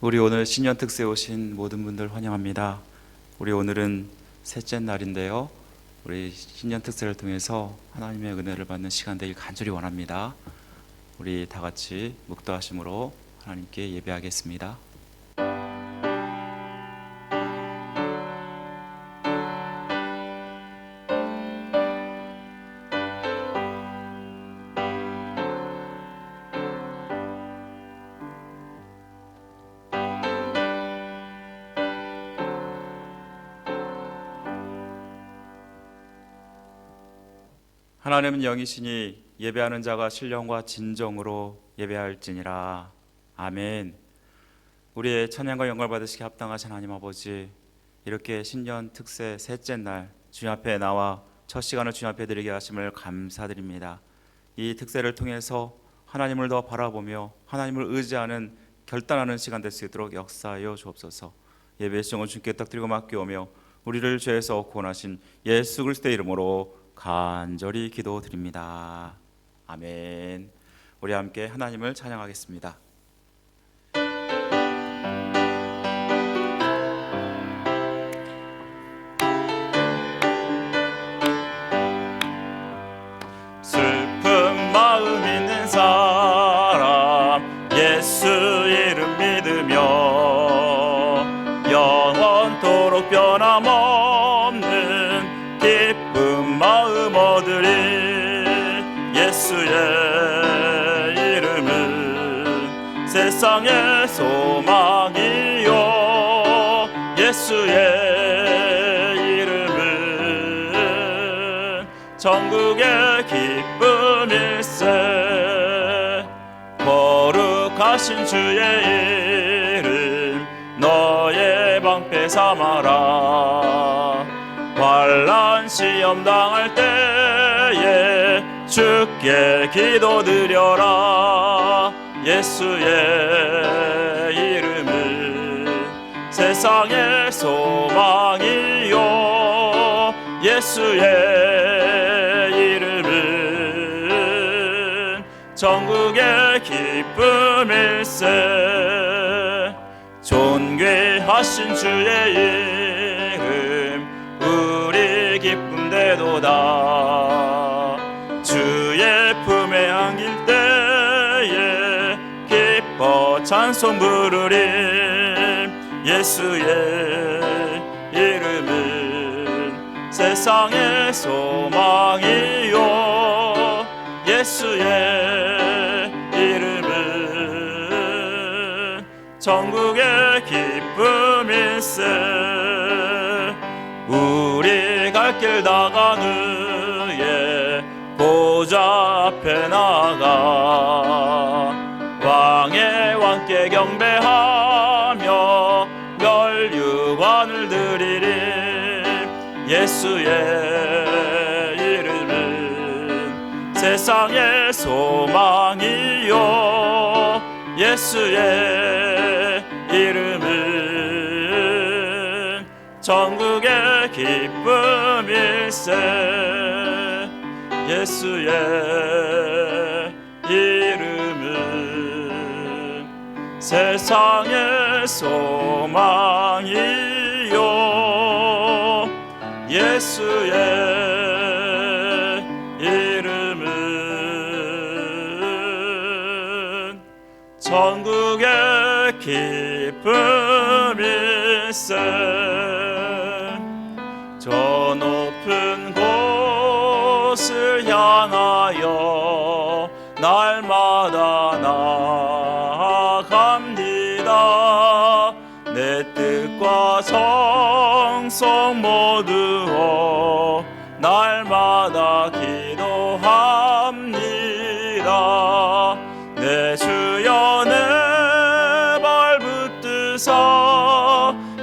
우리 오늘 신년 특세 오신 모든 분들 환영합니다. 우리 오늘은 셋째 날인데요. 우리 신년 특세를 통해서 하나님의 은혜를 받는 시간 되길 간절히 원합니다. 우리 다 같이 묵도하심으로 하나님께 예배하겠습니다. 하나님은 영이시니 예배하는 자가 신령과 진정으로 예배할지니라. 아멘. 우리의 찬양과 영광을 받으시기 합당하신 하나님 아버지 이렇게 신년 특세 셋째 날 주님 앞에 나와 첫 시간을 주님 앞에 드리게 하심을 감사드립니다. 이 특세를 통해서 하나님을 더 바라보며 하나님을 의지하는 결단하는 시간 될 수 있도록 역사하여 주옵소서. 예배 시정을 주님께 떡드리고 맡겨오며 우리를 죄에서 구원하신 예수 그리스도의 이름으로 간절히 기도드립니다. 아멘. 우리 함께 하나님을 찬양하겠습니다. 세상의 소망이요. 예수의 이름은 전국의 기쁨일세. 거룩하신 주의 이름 너의 방패 삼아라. 환란 시험 당할 때에 주께 기도드려라 예수의 이름은 세상의 소망이요. 예수의 이름은 전국의 기쁨일세 존귀하신 주의 이름 우리 기쁨 되도다 기뻐 찬송 부르리 예수의 이름은 세상의 소망이요. 예수의 이름은 전국의 기쁨일세 우리 갈길 다가는 예 보좌 앞에 나가 경배하며 멸류관을 드리리 예수의 이름은 세상의 소망이요 예수의 이름은 전국의 기쁨일세 예수의 세상의 소망이요. 예수의 이름은 전국의 기쁨일세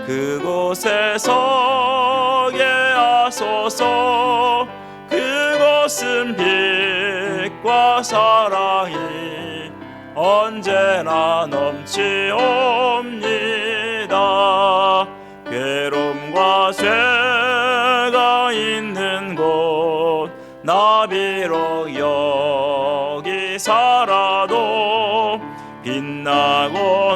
그곳에 서게 하소서. 그곳은 빛과 사랑이 언제나 넘치옵니다. 괴로움과 죄가 있는 곳 나 비록 여기 살아도 빛나고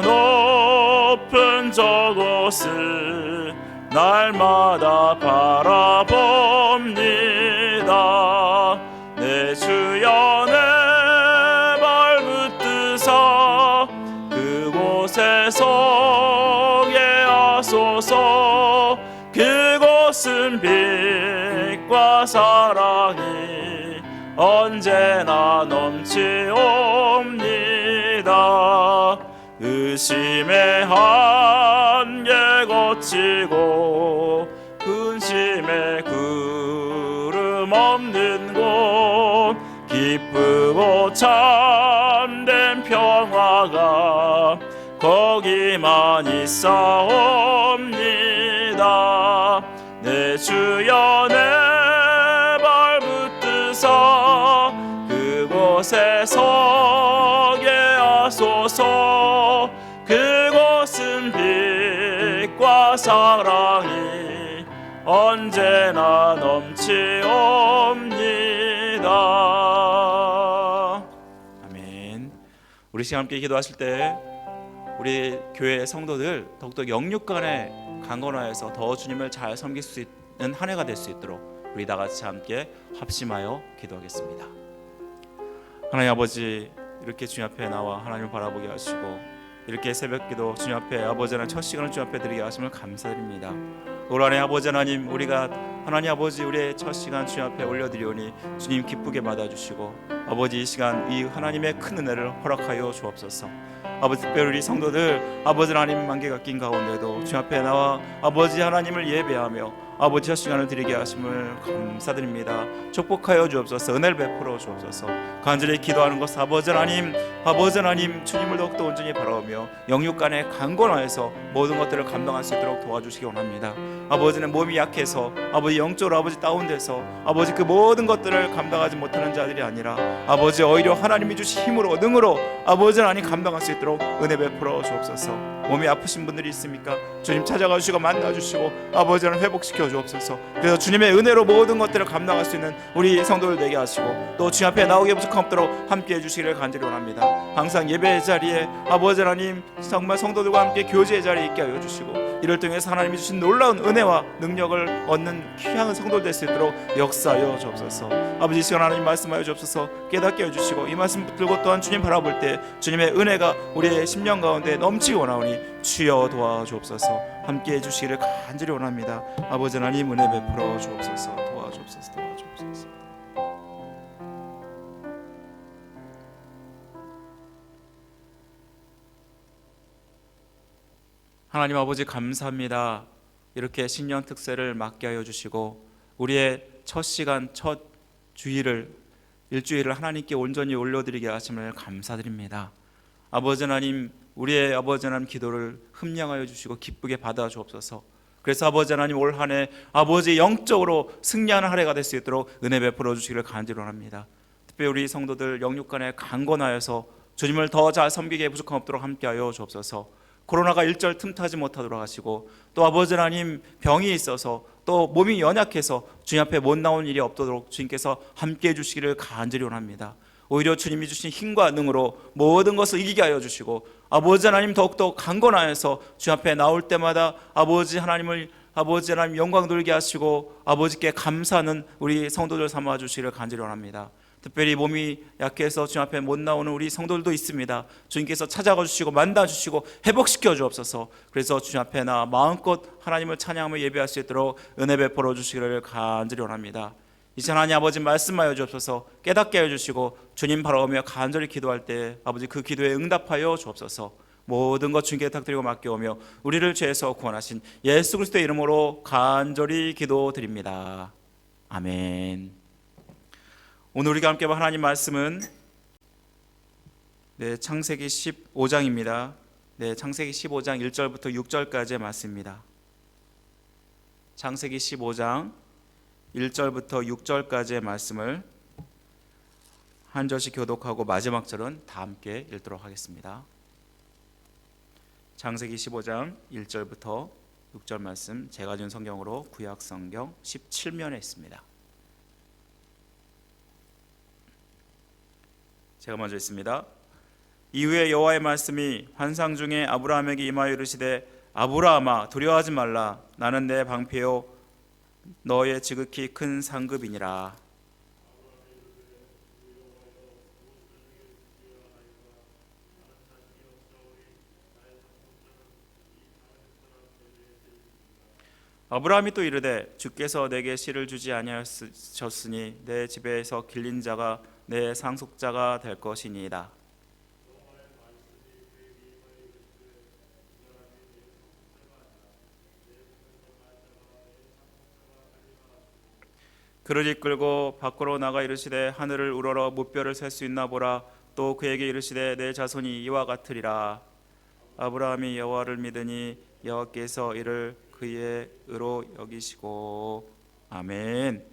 날마다 바라봅니다. 내 주여 내발 붙드사 그곳에 서게 하소서. 그곳은 빛과 사랑이 언제나 넘치옵니다. 의심의 한계 거치고 근심의 구름 없는 곳 기쁘고 참된 평화가 거기만 있사옵니다. 내내 사랑이 언제나 넘치옵니다 아멘 우리 시간 함께 기도하실 때 우리 교회 성도들 더욱더 영육간에 강건하여서 더 주님을 잘 섬길 수 있는 한 해가 될 수 있도록 우리 다 같이 함께 합심하여 기도하겠습니다. 하나님 아버지 이렇게 주님 앞에 나와 하나님을 바라보게 하시고 이렇게 새벽기도 주님 앞에 아버지 하나님 첫 시간을 주님 앞에 드리게 하심을 감사드립니다. 올 한해 아버지 하나님 우리가 하나님 아버지 우리의 첫 시간 주님 앞에 올려드리오니 주님 기쁘게 받아주시고 아버지 이 시간 이 하나님의 큰 은혜를 허락하여 주옵소서. 아버지 특별히 성도들 아버지 하나님 만개가 낀 가운데도 주 앞에 나와 아버지 하나님을 예배하며 아버지 첫 시간을 드리게 하심을 감사드립니다. 축복하여 주옵소서 은혜를 베풀어 주옵소서 간절히 기도하는 것 아버지 하나님 아버지 하나님 주님을 더욱더 온전히 바라보며 영육간에 강건하여서 모든 것들을 감당할 수 있도록 도와주시기 원합니다. 아버지는 몸이 약해서 아버지 영적으로 아버지 다운돼서 아버지 그 모든 것들을 감당하지 못하는 자들이 아니라 아버지 오히려 하나님이 주신 힘으로 능으로 아버지 하나님 감당할 수 있도록 은혜 베풀어 주옵소서 몸이 아프신 분들이 있습니까 주님 찾아가 주시고 만나 주시고 아버지 하나님 회복시켜 주옵소서. 그래서 주님의 은혜로 모든 것들을 감당할 수 있는 우리 성도들 되게 하시고 또 주님 앞에 나오게 부족함 없도록 함께 해주시기를 간절히 원합니다. 항상 예배 자리에 아버지 하나님 정말 성도들과 함께 교제의 자리에 있게 하여 주시고 이를 통해서 하나님이 주신 놀라운 은혜와 능력을 얻는 귀한 성도 될 수 있도록 역사하여 주옵소서. 아버지 이 시간 하나님 말씀하여 주옵소서. 깨닫게 해 주시고 이 말씀 붙들고 또한 주님 바라볼 때 주님의 은혜가 우리의 심령 가운데 넘치기 원하오니 주여 도와주옵소서. 함께 해 주시기를 간절히 원합니다. 아버지 하나님 은혜 베풀어 주옵소서. 도와주옵소서. 하나님 아버지 감사합니다. 이렇게 신년 특세를 맞게 하여 주시고 우리의 첫 시간 첫 주일을 일주일을 하나님께 온전히 올려드리게 하심을 감사드립니다. 아버지 하나님 우리의 아버지 하나님 기도를 흠량하여 주시고 기쁘게 받아 주옵소서. 그래서 아버지 하나님 올 한 해 아버지 영적으로 승리하는 한 해가 될 수 있도록 은혜 베풀어 주시기를 간절히 원합니다. 특별히 우리 성도들 영육간에 강건하여서 주님을 더 잘 섬기게 부족함 없도록 함께하여 주옵소서. 코로나가 일절 틈타지 못하도록 하시고 또 아버지 하나님 병이 있어서 또 몸이 연약해서 주님 앞에 못 나온 일이 없도록 주님께서 함께 해 주시기를 간절히 원합니다. 오히려 주님이 주신 힘과 능으로 모든 것을 이기게 하여 주시고 아버지 하나님 더욱더 강건하여서 주 앞에 나올 때마다 아버지 하나님을 아버지 하나님 영광 돌게 하시고 아버지께 감사하는 우리 성도들 삼아 주시기를 간절히 원합니다. 특별히 몸이 약해서 주님 앞에 못 나오는 우리 성도들도 있습니다. 주님께서 찾아가 주시고 만나 주시고 회복시켜 주옵소서. 그래서 주님 앞에 나 마음껏 하나님을 찬양하며 예배할 수 있도록 은혜 베풀어 주시기를 간절히 원합니다. 이제 하나님 아버지 말씀하여 주옵소서 깨닫게 해 주시고 주님 바라오며 간절히 기도할 때 아버지 그 기도에 응답하여 주옵소서. 모든 것 주님께 부탁드리고 맡겨오며 우리를 죄에서 구원하신 예수 그리스도의 이름으로 간절히 기도드립니다. 아멘. 오늘 우리가 함께 볼 하나님 말씀은 네, 창세기 15장입니다. 네, 창세기 15장 1절부터 6절까지의 말씀입니다. 창세기 15장 1절부터 6절까지의 말씀을 한 절씩 교독하고 마지막 절은 다 함께 읽도록 하겠습니다. 창세기 15장 1절부터 6절 말씀 제가 준 성경으로 구약 성경 17면에 있습니다. 제가 먼저 있습니다. 이후에 여호와의 말씀이 환상 중에 아브라함에게 임하여 이르시되 아브라함아 두려워하지 말라. 나는 내 방패요. 너의 지극히 큰 상급이니라. 아브라함이 또 이르되 주께서 내게 씨를 주지 아니하셨으니 내 집에서 길린 자가 내 상속자가 될 것이니이다. 그를 이끌고 밖으로 나가 이르시되 하늘을 우러러 무뼈를 셀 수 있나 보라 또 그에게 이르시되 내 자손이 이와 같으리라 아브라함이 여호와를 믿으니 여호와께서 이를 그의 의로 여기시고 아멘.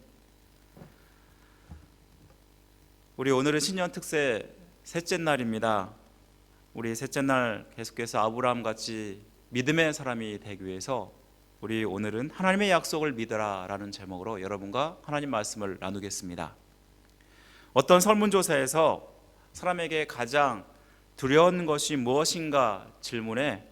우리 오늘은 신년 특세 셋째 날입니다. 우리 셋째 날 계속해서 아브라함 같이 믿음의 사람이 되기 위해서 우리 오늘은 하나님의 약속을 믿으라라는 제목으로 여러분과 하나님 말씀을 나누겠습니다. 어떤 설문조사에서 사람에게 가장 두려운 것이 무엇인가 질문에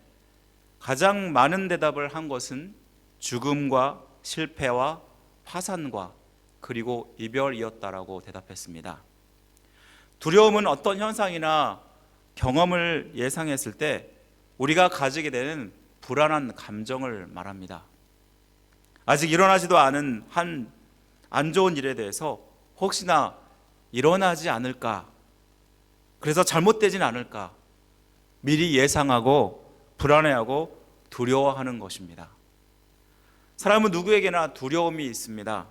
가장 많은 대답을 한 것은 죽음과 실패와 파산과 그리고 이별이었다라고 대답했습니다. 두려움은 어떤 현상이나 경험을 예상했을 때 우리가 가지게 되는 불안한 감정을 말합니다. 아직 일어나지도 않은 한 안 좋은 일에 대해서 혹시나 일어나지 않을까, 그래서 잘못되진 않을까, 미리 예상하고 불안해하고 두려워하는 것입니다. 사람은 누구에게나 두려움이 있습니다.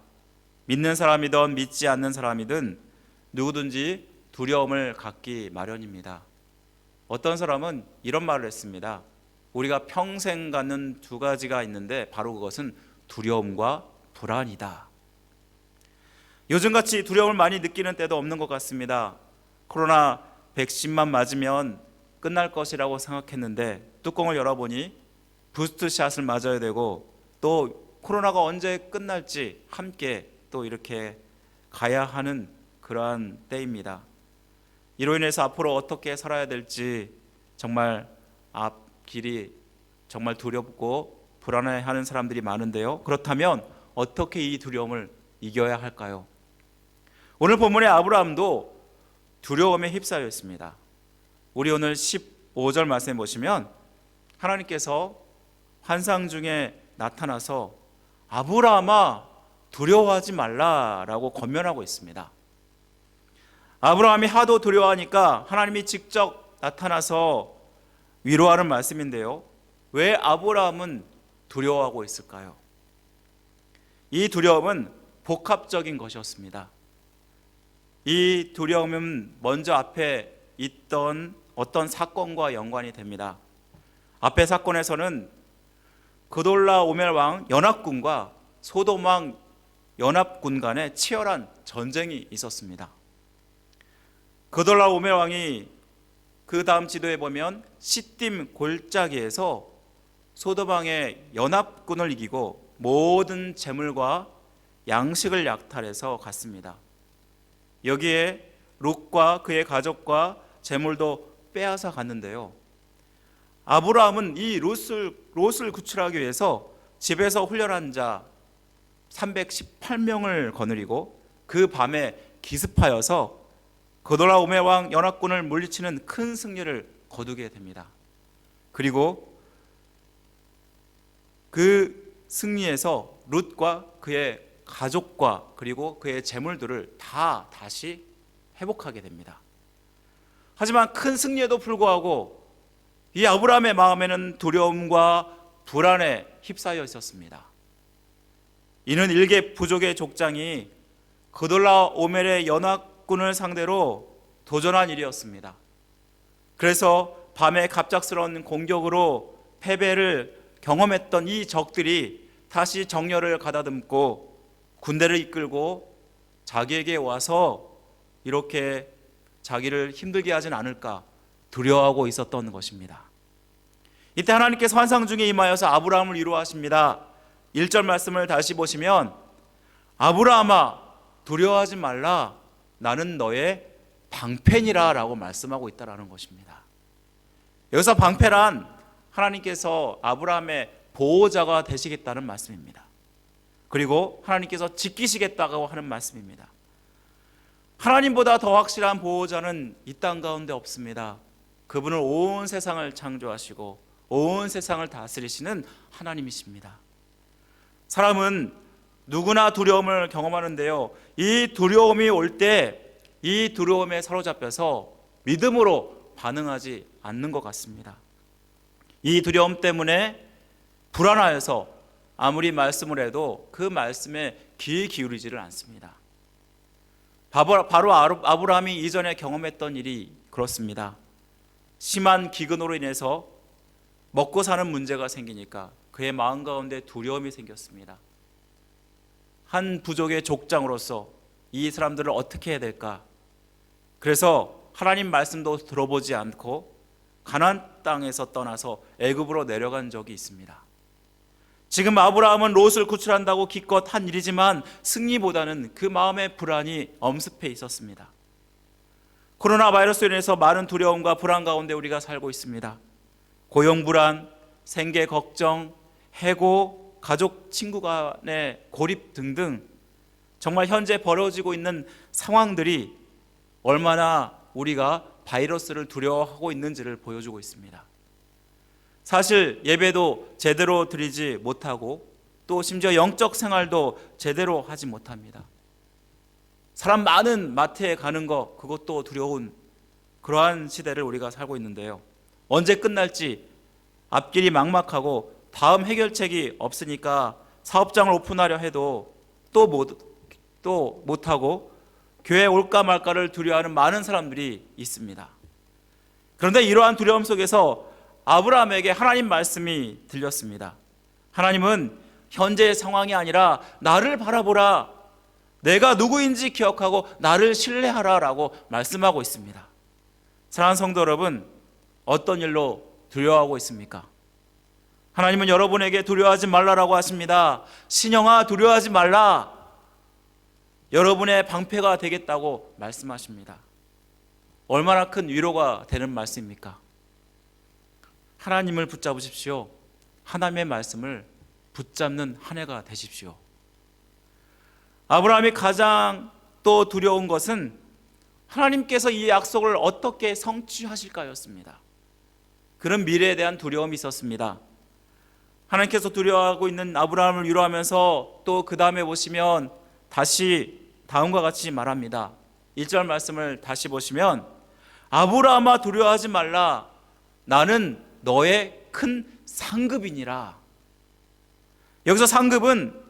믿는 사람이든 믿지 않는 사람이든 누구든지 두려움을 갖기 마련입니다. 어떤 사람은 이런 말을 했습니다. 우리가 평생 갖는 두 가지가 있는데 바로 그것은 두려움과 불안이다. 요즘같이 두려움을 많이 느끼는 때도 없는 것 같습니다. 코로나 백신만 맞으면 끝날 것이라고 생각했는데 뚜껑을 열어보니 부스트샷을 맞아야 되고 또 코로나가 언제 끝날지 함께 또 이렇게 가야 하는 그러한 때입니다. 이로 인해서 앞으로 어떻게 살아야 될지 정말 앞 길이 정말 두렵고 불안해하는 사람들이 많은데요. 그렇다면 어떻게 이 두려움을 이겨야 할까요? 오늘 본문의 아브라함도 두려움에 휩싸여 있습니다. 우리 오늘 15절 말씀 보시면 하나님께서 환상 중에 나타나서 아브라함아 두려워하지 말라라고 권면하고 있습니다. 아브라함이 하도 두려워하니까 하나님이 직접 나타나서 위로하는 말씀인데요. 왜 아브라함은 두려워하고 있을까요? 이 두려움은 복합적인 것이었습니다. 이 두려움은 먼저 앞에 있던 어떤 사건과 연관이 됩니다. 앞의 사건에서는 그돌라 오멜 왕 연합군과 소돔 왕 연합군 간에 치열한 전쟁이 있었습니다. 그돌라 오멜 왕이 그 다음 지도에 보면 시딤 골짜기에서 소돔 왕의 연합군을 이기고 모든 재물과 양식을 약탈해서 갔습니다. 여기에 룩과 그의 가족과 재물도 빼앗아 갔는데요. 아브라함은 이 롯을, 롯을 구출하기 위해서 집에서 훈련한 자 318명을 거느리고 그 밤에 기습하여서 거돌라오메 왕 연합군을 물리치는 큰 승리를 거두게 됩니다. 그리고 그 승리에서 룻과 그의 가족과 그리고 그의 재물들을 다 다시 회복하게 됩니다. 하지만 큰 승리에도 불구하고 이 아브라함의 마음에는 두려움과 불안에 휩싸여 있었습니다. 이는 일개 부족의 족장이 그돌라 오멜의 연합 군을 상대로 도전한 일이었습니다. 그래서 밤에 갑작스러운 공격으로 패배를 경험했던 이 적들이 다시 정열을 가다듬고 군대를 이끌고 자기에게 와서 이렇게 자기를 힘들게 하진 않을까 두려워하고 있었던 것입니다. 이때 하나님께서 환상 중에 임하여서 아브라함을 위로하십니다. 1절 말씀을 다시 보시면 아브라함아 두려워하지 말라 나는 너의 방편이라라고 말씀하고 있다라는 것입니다. 여기서 방패란 하나님께서 아브라함의 보호자가 되시겠다는 말씀입니다. 그리고 하나님께서 지키시겠다고 하는 말씀입니다. 하나님보다 더 확실한 보호자는 이 땅 가운데 없습니다. 그분은 온 세상을 창조하시고 온 세상을 다스리시는 하나님이십니다. 사람은 누구나 두려움을 경험하는데요. 이 두려움이 올 때 이 두려움에 사로잡혀서 믿음으로 반응하지 않는 것 같습니다. 이 두려움 때문에 불안하여서 아무리 말씀을 해도 그 말씀에 귀 기울이지를 않습니다. 바로, 아브라함이 이전에 경험했던 일이 그렇습니다. 심한 기근으로 인해서 먹고 사는 문제가 생기니까 그의 마음 가운데 두려움이 생겼습니다. 한 부족의 족장으로서 이 사람들을 어떻게 해야 될까? 그래서 하나님 말씀도 들어보지 않고 가나안 땅에서 떠나서 애굽으로 내려간 적이 있습니다. 지금 아브라함은 롯을 구출한다고 기껏 한 일이지만 승리보다는 그 마음의 불안이 엄습해 있었습니다. 코로나 바이러스로 인해서 많은 두려움과 불안 가운데 우리가 살고 있습니다. 고용 불안, 생계 걱정, 해고, 가족 친구 간의 고립 등등 정말 현재 벌어지고 있는 상황들이 얼마나 우리가 바이러스를 두려워하고 있는지를 보여주고 있습니다. 사실 예배도 제대로 드리지 못하고 또 심지어 영적 생활도 제대로 하지 못합니다. 사람 많은 마트에 가는 거 그것도 두려운 그러한 시대를 우리가 살고 있는데요. 언제 끝날지 앞길이 막막하고 다음 해결책이 없으니까 사업장을 오픈하려 해도 또 못 또 못하고 교회 올까 말까를 두려워하는 많은 사람들이 있습니다. 그런데 이러한 두려움 속에서 아브라함에게 하나님 말씀이 들렸습니다. 하나님은 현재의 상황이 아니라 나를 바라보라. 내가 누구인지 기억하고 나를 신뢰하라라고 말씀하고 있습니다. 사랑하는 성도 여러분, 어떤 일로 두려워하고 있습니까? 하나님은 여러분에게 두려워하지 말라라고 하십니다. 신영아 두려워하지 말라. 여러분의 방패가 되겠다고 말씀하십니다. 얼마나 큰 위로가 되는 말씀입니까? 하나님을 붙잡으십시오. 하나님의 말씀을 붙잡는 한 해가 되십시오. 아브라함이 가장 또 두려운 것은 하나님께서 이 약속을 어떻게 성취하실까였습니다. 그런 미래에 대한 두려움이 있었습니다. 하나님께서 두려워하고 있는 아브라함을 위로하면서 또 그 다음에 보시면 다시 다음과 같이 말합니다. 1절 말씀을 다시 보시면 아브라함아 두려워하지 말라 나는 너의 큰 상급이니라. 여기서 상급은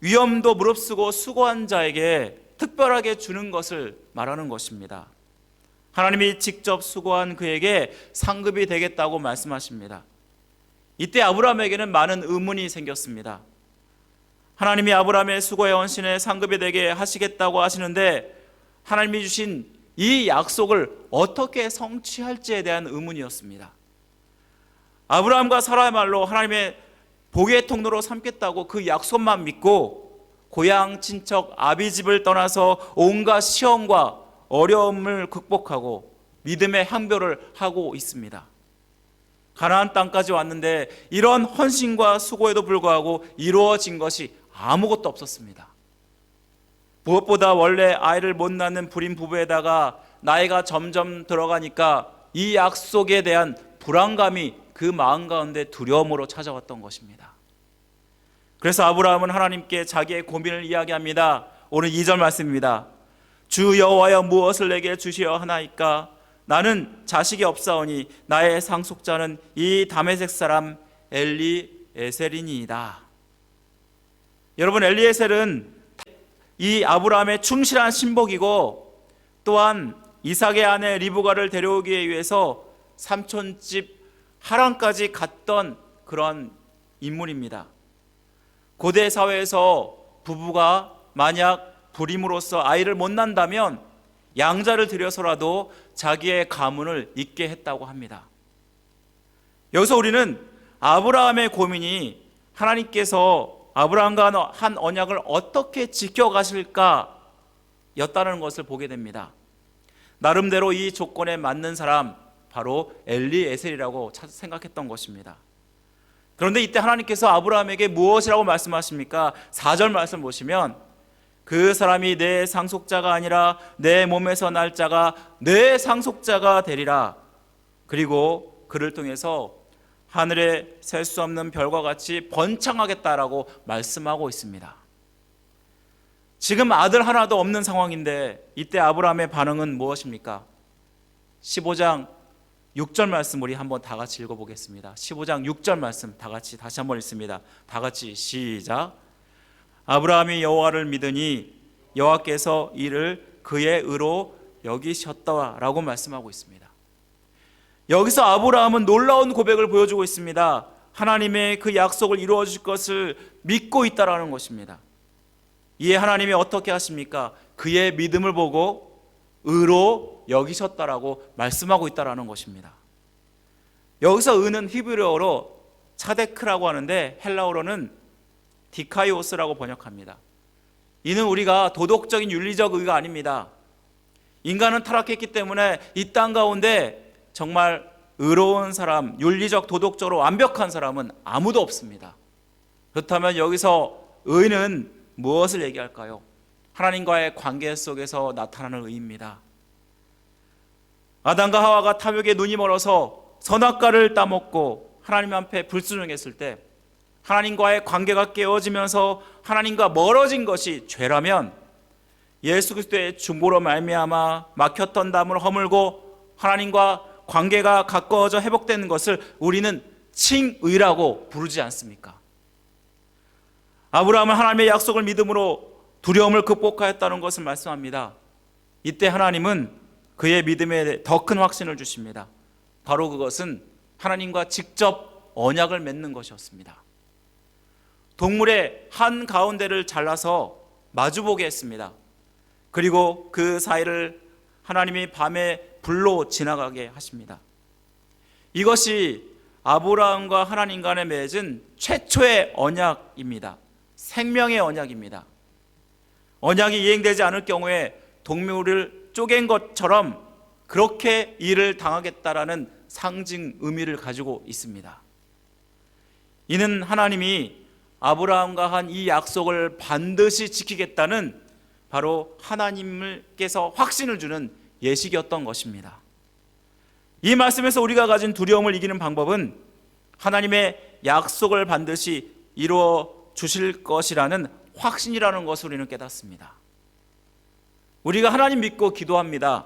위험도 무릅쓰고 수고한 자에게 특별하게 주는 것을 말하는 것입니다. 하나님이 직접 수고한 그에게 상급이 되겠다고 말씀하십니다. 이때 아브라함에게는 많은 의문이 생겼습니다. 하나님이 아브라함의 수고의 헌신에 상급이 되게 하시겠다고 하시는데 하나님이 주신 이 약속을 어떻게 성취할지에 대한 의문이었습니다. 아브라함과 사라의 말로 하나님의 복의 통로로 삼겠다고 그 약속만 믿고 고향 친척 아비 집을 떠나서 온갖 시험과 어려움을 극복하고 믿음의 향배를 하고 있습니다. 가나안 땅까지 왔는데 이런 헌신과 수고에도 불구하고 이루어진 것이 아무것도 없었습니다. 무엇보다 원래 아이를 못 낳는 불임 부부에다가 나이가 점점 들어가니까 이 약속에 대한 불안감이 그 마음 가운데 두려움으로 찾아왔던 것입니다. 그래서 아브라함은 하나님께 자기의 고민을 이야기합니다. 오늘 2절 말씀입니다. 주 여호와여 무엇을 내게 주시어 하나이까 나는 자식이 없사오니 나의 상속자는 이 다메섹 사람 엘리 에셀이니이다. 여러분 엘리에셀은 이 아브라함의 충실한 신복이고 또한 이삭의 아내 리브가를 데려오기 위해서 삼촌집 하란까지 갔던 그런 인물입니다. 고대 사회에서 부부가 만약 불임으로써 아이를 못 낳는다면 양자를 들여서라도 자기의 가문을 잇게 했다고 합니다. 여기서 우리는 아브라함의 고민이 하나님께서 아브라함과 한 언약을 어떻게 지켜가실까 였다는 것을 보게 됩니다. 나름대로 이 조건에 맞는 사람 바로 엘리에셀이라고 차- 생각했던 것입니다. 그런데 이때 하나님께서 아브라함에게 무엇이라고 말씀하십니까? 4절 말씀 보시면 그 사람이 내 상속자가 아니라 내 몸에서 날 자가 내 상속자가 되리라. 그리고 그를 통해서 하늘에 셀 수 없는 별과 같이 번창하겠다라고 말씀하고 있습니다. 지금 아들 하나도 없는 상황인데 이때 아브라함의 반응은 무엇입니까? 15장 6절 말씀 우리 한번 다 같이 읽어보겠습니다. 15장 6절 말씀 다 같이 다시 한번 읽습니다. 다 같이 시작. 아브라함이 여호와를 믿으니 여호와께서 이를 그의 의로 여기셨다라고 말씀하고 있습니다. 여기서 아브라함은 놀라운 고백을 보여주고 있습니다. 하나님의 그 약속을 이루어 주실 것을 믿고 있다라는 것입니다. 이에 하나님이 어떻게 하십니까? 그의 믿음을 보고 의로 여기셨다라고 말씀하고 있다라는 것입니다. 여기서 의는 히브리어로 차데크라고 하는데 헬라어로는 디카이오스라고 번역합니다. 이는 우리가 도덕적인 윤리적 의가 아닙니다. 인간은 타락했기 때문에 이 땅 가운데 정말 의로운 사람, 윤리적 도덕적으로 완벽한 사람은 아무도 없습니다. 그렇다면 여기서 의는 무엇을 얘기할까요? 하나님과의 관계 속에서 나타나는 의입니다. 아담과 하와가 탐욕에 눈이 멀어서 선악과를 따먹고 하나님 앞에 불순종했을 때 하나님과의 관계가 깨어지면서 하나님과 멀어진 것이 죄라면 예수 그리스도의 중보로 말미암아 막혔던 담을 허물고 하나님과 관계가 가까워져 회복되는 것을 우리는 칭의라고 부르지 않습니까? 아브라함은 하나님의 약속을 믿음으로 두려움을 극복하였다는 것을 말씀합니다. 이때 하나님은 그의 믿음에 더 큰 확신을 주십니다. 바로 그것은 하나님과 직접 언약을 맺는 것이었습니다. 동물의 한 가운데를 잘라서 마주보게 했습니다. 그리고 그 사이를 하나님이 밤에 불로 지나가게 하십니다. 이것이 아브라함과 하나님 간에 맺은 최초의 언약입니다. 생명의 언약입니다. 언약이 이행되지 않을 경우에 동물을 쪼갠 것처럼 그렇게 일을 당하겠다라는 상징 의미를 가지고 있습니다. 이는 하나님이 아브라함과 한 이 약속을 반드시 지키겠다는 바로 하나님께서 확신을 주는 예식이었던 것입니다. 이 말씀에서 우리가 가진 두려움을 이기는 방법은 하나님의 약속을 반드시 이루어 주실 것이라는 확신이라는 것을 우리는 깨닫습니다. 우리가 하나님 믿고 기도합니다.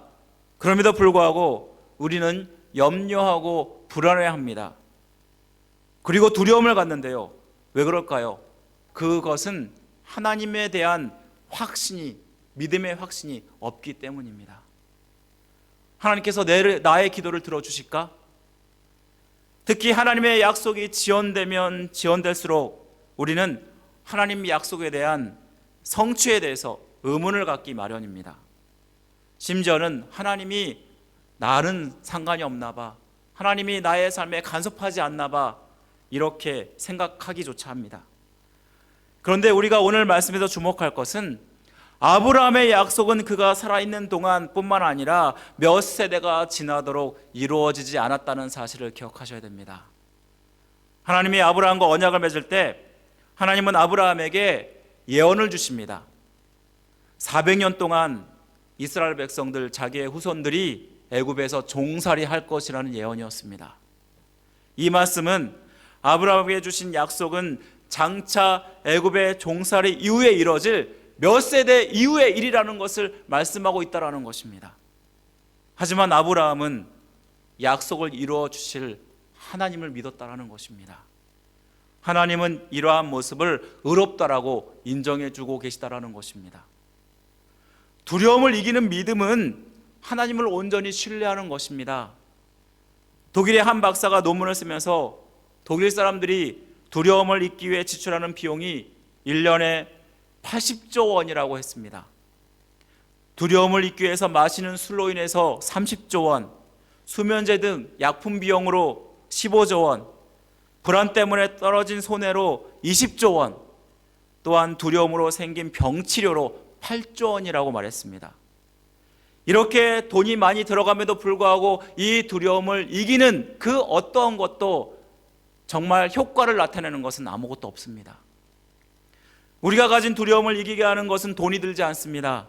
그럼에도 불구하고 우리는 염려하고 불안해합니다. 그리고 두려움을 갖는데요. 왜 그럴까요? 그것은 하나님에 대한 확신이 믿음의 확신이 없기 때문입니다. 하나님께서 내, 나의 기도를 들어 주실까? 특히 하나님의 약속이 지연되면 지연될수록 우리는 하나님 약속에 대한 성취에 대해서 의문을 갖기 마련입니다. 심지어는 하나님이 나는 상관이 없나 봐. 하나님이 나의 삶에 간섭하지 않나 봐. 이렇게 생각하기조차 합니다. 그런데 우리가 오늘 말씀에서 주목할 것은 아브라함의 약속은 그가 살아있는 동안뿐만 아니라 몇 세대가 지나도록 이루어지지 않았다는 사실을 기억하셔야 됩니다. 하나님이 아브라함과 언약을 맺을 때 하나님은 아브라함에게 예언을 주십니다. 400년 동안 이스라엘 백성들 자기의 후손들이 애굽에서 종살이 할 것이라는 예언이었습니다. 이 말씀은 아브라함에게 주신 약속은 장차 애굽의 종살이 이후에 이뤄질 몇 세대 이후의 일이라는 것을 말씀하고 있다라는 것입니다. 하지만 아브라함은 약속을 이루어 주실 하나님을 믿었다라는 것입니다. 하나님은 이러한 모습을 의롭다라고 인정해 주고 계시다라는 것입니다. 두려움을 이기는 믿음은 하나님을 온전히 신뢰하는 것입니다. 독일의 한 박사가 논문을 쓰면서 독일 사람들이 두려움을 잊기 위해 지출하는 비용이 1년에 80조 원이라고 했습니다. 두려움을 잊기 위해서 마시는 술로 인해서 30조 원, 수면제 등 약품 비용으로 15조 원, 불안 때문에 떨어진 손해로 20조 원, 또한 두려움으로 생긴 병 치료로 8조 원이라고 말했습니다. 이렇게 돈이 많이 들어감에도 불구하고 이 두려움을 이기는 그 어떠한 것도 정말 효과를 나타내는 것은 아무것도 없습니다. 우리가 가진 두려움을 이기게 하는 것은 돈이 들지 않습니다.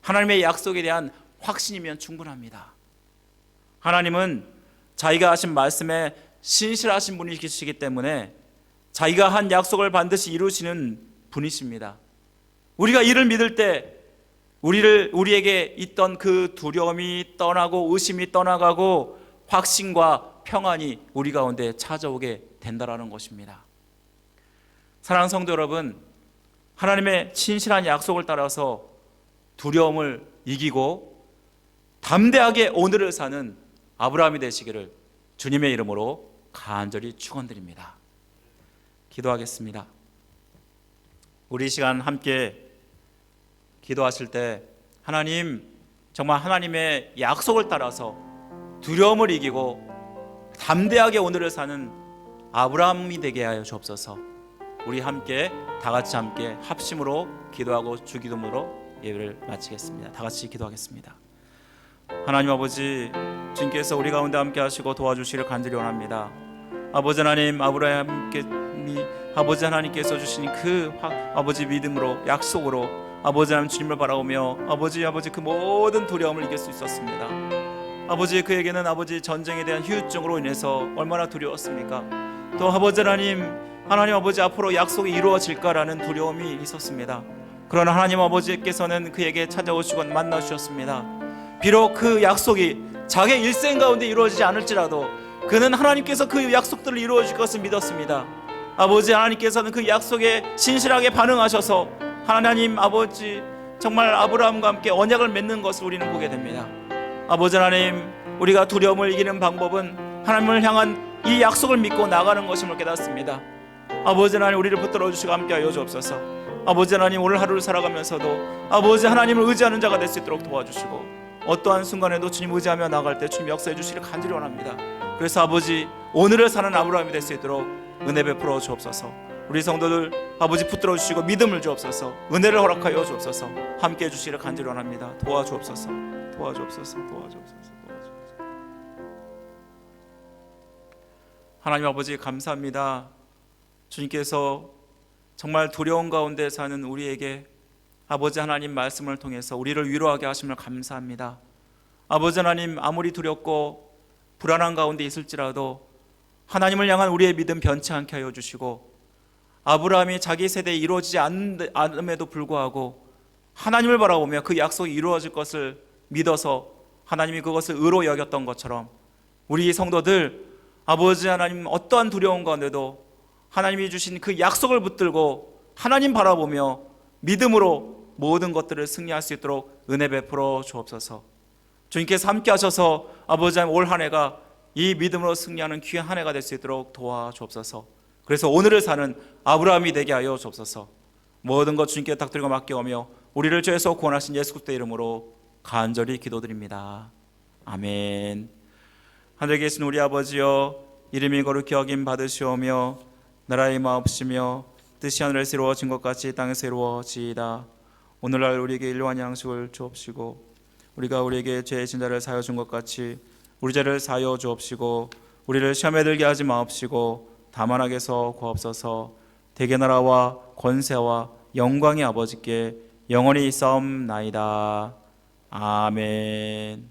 하나님의 약속에 대한 확신이면 충분합니다. 하나님은 자기가 하신 말씀에 신실하신 분이시기 때문에 자기가 한 약속을 반드시 이루시는 분이십니다. 우리가 이를 믿을 때 우리를 우리에게 있던 그 두려움이 떠나고 의심이 떠나가고 확신과 평안이 우리 가운데 찾아오게 된다라는 것입니다. 사랑하는 성도 여러분, 하나님의 신실한 약속을 따라서 두려움을 이기고 담대하게 오늘을 사는 아브라함이 되시기를 주님의 이름으로 간절히 축원드립니다. 기도하겠습니다. 우리 이 시간 함께 기도하실 때 하나님 정말 하나님의 약속을 따라서 두려움을 이기고 담대하게 오늘을 사는 아브라함이 되게 하여 주옵소서. 우리 함께 다 같이 함께 합심으로 기도하고 주기도문으로 예배를 마치겠습니다. 다 같이 기도하겠습니다. 하나님 아버지 주님께서 우리 가운데 함께 하시고 도와주시기를 간절히 원합니다. 아버지 하나님 아브라함께 아버지 하나님께서 주신 그 화- 아버지 믿음으로 약속으로 아버지 하나님 주님을 바라오며 아버지 아버지 그 모든 두려움을 이길 수 있었습니다. 아버지 그에게는 아버지 전쟁에 대한 후유증으로 인해서 얼마나 두려웠습니까? 또 아버지 하나님 하나님 아버지 앞으로 약속이 이루어질까라는 두려움이 있었습니다. 그러나 하나님 아버지께서는 그에게 찾아오시고 만나 주셨습니다. 비록 그 약속이 자기의 일생 가운데 이루어지지 않을지라도 그는 하나님께서 그 약속들을 이루어 주실 것을 믿었습니다. 아버지 하나님께서는 그 약속에 신실하게 반응하셔서 하나님 아버지 정말 아브라함과 함께 언약을 맺는 것을 우리는 보게 됩니다. 아버지 하나님 우리가 두려움을 이기는 방법은 하나님을 향한 이 약속을 믿고 나가는 것임을 깨닫습니다. 아버지 하나님 우리를 붙들어 주시고 함께하여 주옵소서. 아버지 하나님 오늘 하루를 살아가면서도 아버지 하나님을 의지하는 자가 될 수 있도록 도와주시고 어떠한 순간에도 주님 의지하며 나갈 때 주님 역사해 주시기를 간절히 원합니다. 그래서 아버지 오늘을 사는 아브라함이 될 수 있도록 은혜 베풀어 주옵소서. 우리 성도들 아버지 붙들어 주시고 믿음을 주옵소서. 은혜를 허락하여 주옵소서. 함께 해 주시기를 간절히 원합니다. 도와주옵소서. 도와주옵소서. 도와주옵소서. 도와주옵소서. 하나님 아버지 감사합니다. 주님께서 정말 두려운 가운데 사는 우리에게 아버지 하나님 말씀을 통해서 우리를 위로하게 하심을 감사합니다. 아버지 하나님 아무리 두렵고 불안한 가운데 있을지라도 하나님을 향한 우리의 믿음 변치 않게 하여 주시고 아브라함이 자기 세대에 이루어지지 않- 않음에도 불구하고 하나님을 바라보며 그 약속이 이루어질 것을 믿어서 하나님이 그것을 의로 여겼던 것처럼 우리 성도들 아버지 하나님 어떠한 두려움 가운데도 하나님이 주신 그 약속을 붙들고 하나님 바라보며 믿음으로 모든 것들을 승리할 수 있도록 은혜 베풀어 주옵소서. 주님께서 함께 하셔서 아버지 하나님 올 한 해가 이 믿음으로 승리하는 귀한 한 해가 될 수 있도록 도와주옵소서. 그래서 오늘을 사는 아브라함이 되게 하여 주옵소서. 모든 것 주님께 닥들고 맡겨오며 우리를 죄에서 구원하신 예수 그리스도의 이름으로 간절히 기도드립니다. 아멘. 하늘에 계신 우리 아버지여 이름이 거룩히 여김 받으시오며 나라의 마옵시며 뜻이 하늘에서 이루어진 것 같이 땅에서 이루어지이다. 오늘날 우리에게 일용한 양식을 주옵시고 우리가 우리에게 죄의 진자를 사여 준 것 같이 우리 죄를 사여 주옵시고 우리를 시험에 들게 하지 마옵시고 다만 하게서 구하옵소서 대개 나라와 권세와 영광의 아버지께 영원히 싸움 나이다 아멘